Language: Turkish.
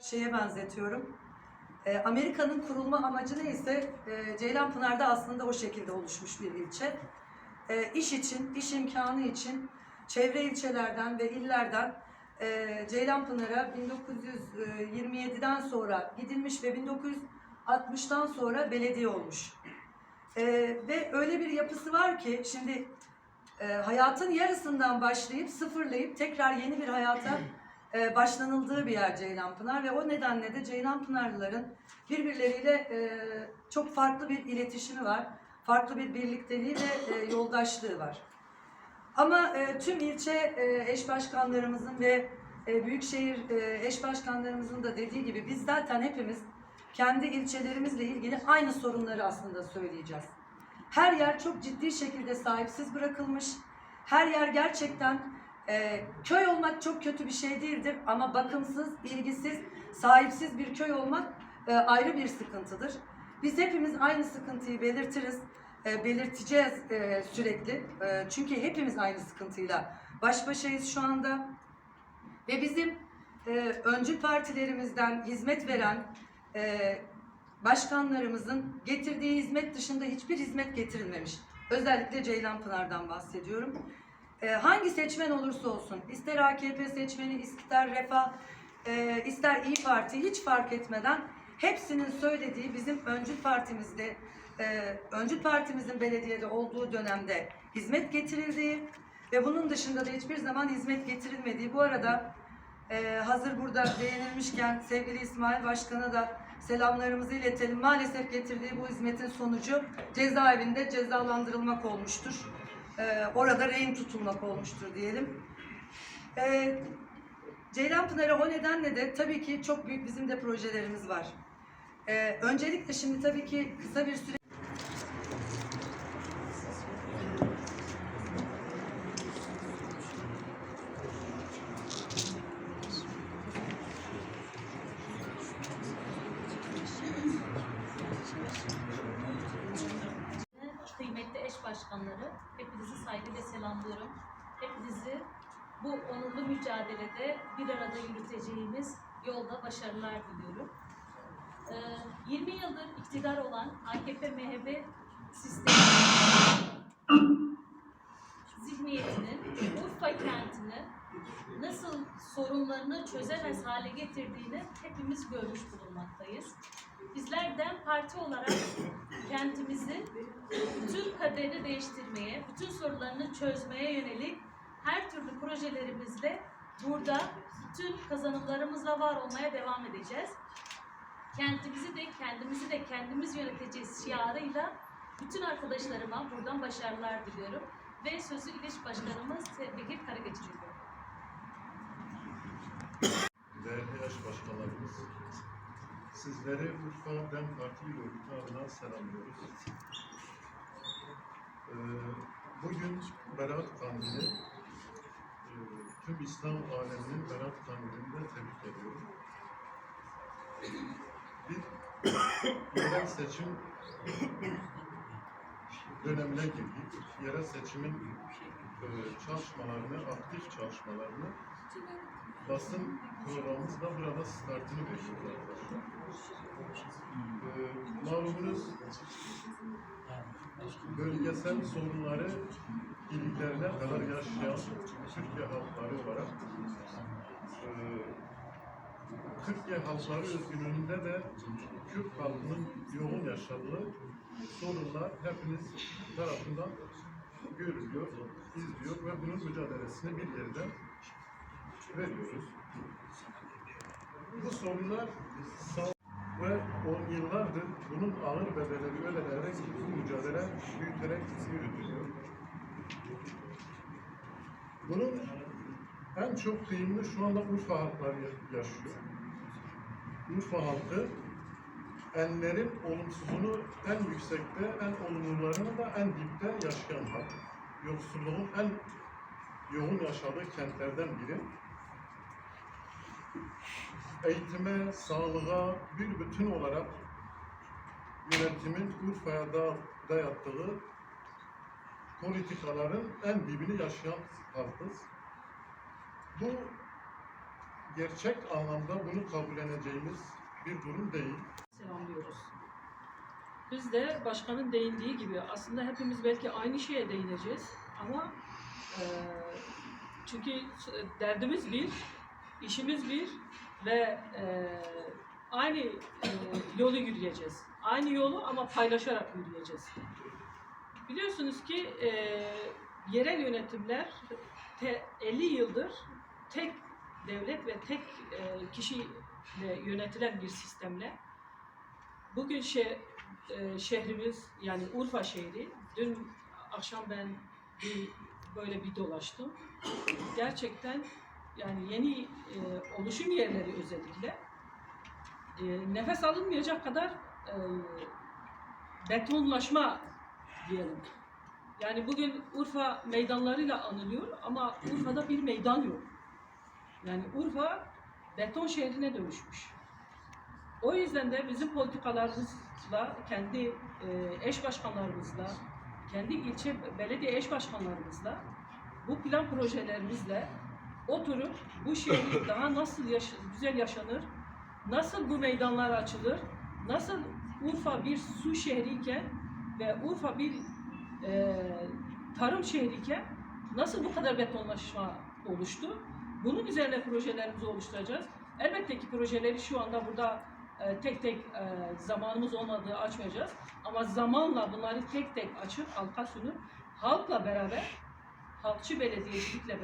şeye benzetiyorum. E, Amerika'nın kurulma amacı neyse e, Ceylanpınar'da aslında o şekilde oluşmuş bir ilçe. E, iş için, iş imkanı için çevre ilçelerden ve illerden e, Ceylanpınar'a 1927'den sonra gidilmiş ve 1960'tan sonra belediye olmuş. E, ve öyle bir yapısı var ki şimdi e, hayatın yarısından başlayıp sıfırlayıp tekrar yeni bir hayata e, başlanıldığı bir yer Ceylanpınar ve o nedenle de Ceylanpınarlıların birbirleriyle e, çok farklı bir iletişimi var. Farklı bir birlikteliği ve e, yoldaşlığı var. Ama tüm ilçe eş başkanlarımızın ve büyükşehir eş başkanlarımızın da dediği gibi biz zaten hepimiz kendi ilçelerimizle ilgili aynı sorunları aslında söyleyeceğiz. Her yer çok ciddi şekilde sahipsiz bırakılmış. Her yer gerçekten e, köy olmak çok kötü bir şey değildir ama bakımsız, ilgisiz, sahipsiz bir köy olmak e, ayrı bir sıkıntıdır. Biz hepimiz aynı sıkıntıyı belirtiriz, e, belirteceğiz e, sürekli. E, çünkü hepimiz aynı sıkıntıyla baş başayız şu anda. Ve bizim e, öncü partilerimizden hizmet veren e, başkanlarımızın getirdiği hizmet dışında hiçbir hizmet getirilmemiş. Özellikle Ceylanpınar'dan bahsediyorum. E, hangi seçmen olursa olsun, ister AKP seçmeni, ister Refah, e, ister İyi Parti hiç fark etmeden hepsinin söylediği bizim öncül partimizde, e, öncül partimizin belediyede olduğu dönemde hizmet getirildiği ve bunun dışında da hiçbir zaman hizmet getirilmediği. Bu arada e, hazır burada beğenilmişken sevgili İsmail Başkan'a da selamlarımızı iletelim. Maalesef getirdiği bu hizmetin sonucu cezaevinde cezalandırılmak olmuştur. Ee, orada rehin tutulmak olmuştur diyelim. Ee, Ceylanpınar'a o nedenle de tabii ki çok büyük bizim de projelerimiz var. Ee, öncelikle şimdi tabii ki kısa bir süre eş başkanları, hepinizi saygıyla selamlıyorum. Hepinizi bu onurlu mücadelede bir arada yürüteceğimiz yolda başarılar diliyorum. Ee, 20 yıldır iktidar olan AKP-MHP sistemi zihniyetinin Urfa kentini nasıl sorunlarını çözemez hale getirdiğini hepimiz görmüş bulunmaktayız. Bizlerden parti olarak kentimizi bütün kaderini değiştirmeye, bütün sorunlarını çözmeye yönelik her türlü projelerimizle burada bütün kazanımlarımızla var olmaya devam edeceğiz. Kentimizi de kendimizi de kendimiz yöneteceğiz şiarıyla bütün arkadaşlarıma buradan başarılar diliyorum. Ve sözü İleş Başkanımız Bekir veriyorum. Değerli yaş başkanlarımız, sizleri Urfa Dem Parti İl Örgütü adına selamlıyoruz. Ee, bugün Berat Kandili, ee, tüm İslam aleminin Berat Kandili'ni de tebrik ediyorum. Bir yerel seçim dönemine girdik. Yerel seçimin e, çalışmalarını, aktif çalışmalarını basın programımız da burada startını arkadaşlar. Ee, malumunuz bölgesel sorunları iliklerine kadar yaşayan Türkiye halkları olarak e, Türkiye halkları özgünlüğünde de Kürt halkının yoğun yaşadığı sorunlar hepiniz tarafından görülüyor, izliyor ve bunun mücadelesini bir yerden veriyoruz. Bu sorunlar ve on yıllardır bunun ağır bedelleri ödenerek bu mücadele büyüterek yürütülüyor. Bunun en çok kıyımını şu anda Urfa halkları yaşıyor. Urfa halkı enlerin olumsuzunu en yüksekte, en olumlularını da en dipte yaşayan halk. Yoksulluğun en yoğun yaşadığı kentlerden biri eğitime, sağlığa bir bütün olarak yönetimin Urfa'ya da dayattığı politikaların en dibini yaşayan halkız. Bu gerçek anlamda bunu kabulleneceğimiz bir durum değil. selamlıyoruz. Biz de başkanın değindiği gibi aslında hepimiz belki aynı şeye değineceğiz ama e, çünkü derdimiz bir, işimiz bir ve e, aynı e, yolu yürüyeceğiz. Aynı yolu ama paylaşarak yürüyeceğiz. Biliyorsunuz ki e, yerel yönetimler te, 50 yıldır tek devlet ve tek e, kişiyle yönetilen bir sistemle Bugün şe, e, şehrimiz yani Urfa şehri, dün akşam ben bir böyle bir dolaştım. Gerçekten yani yeni e, oluşum yerleri özellikle e, nefes alınmayacak kadar e, betonlaşma diyelim. Yani bugün Urfa meydanlarıyla anılıyor ama Urfa'da bir meydan yok. Yani Urfa beton şehrine dönüşmüş. O yüzden de bizim politikalarımızla, kendi e, eş başkanlarımızla, kendi ilçe belediye eş başkanlarımızla, bu plan projelerimizle oturup bu şehri daha nasıl yaş- güzel yaşanır, nasıl bu meydanlar açılır, nasıl Urfa bir su şehriyken ve Urfa bir e, tarım şehriyken nasıl bu kadar betonlaşma oluştu? Bunun üzerine projelerimizi oluşturacağız. Elbette ki projeleri şu anda burada e, tek tek e, zamanımız olmadığı açmayacağız. Ama zamanla bunları tek tek açıp halka sunup halkla beraber, halkçı belediyecilikle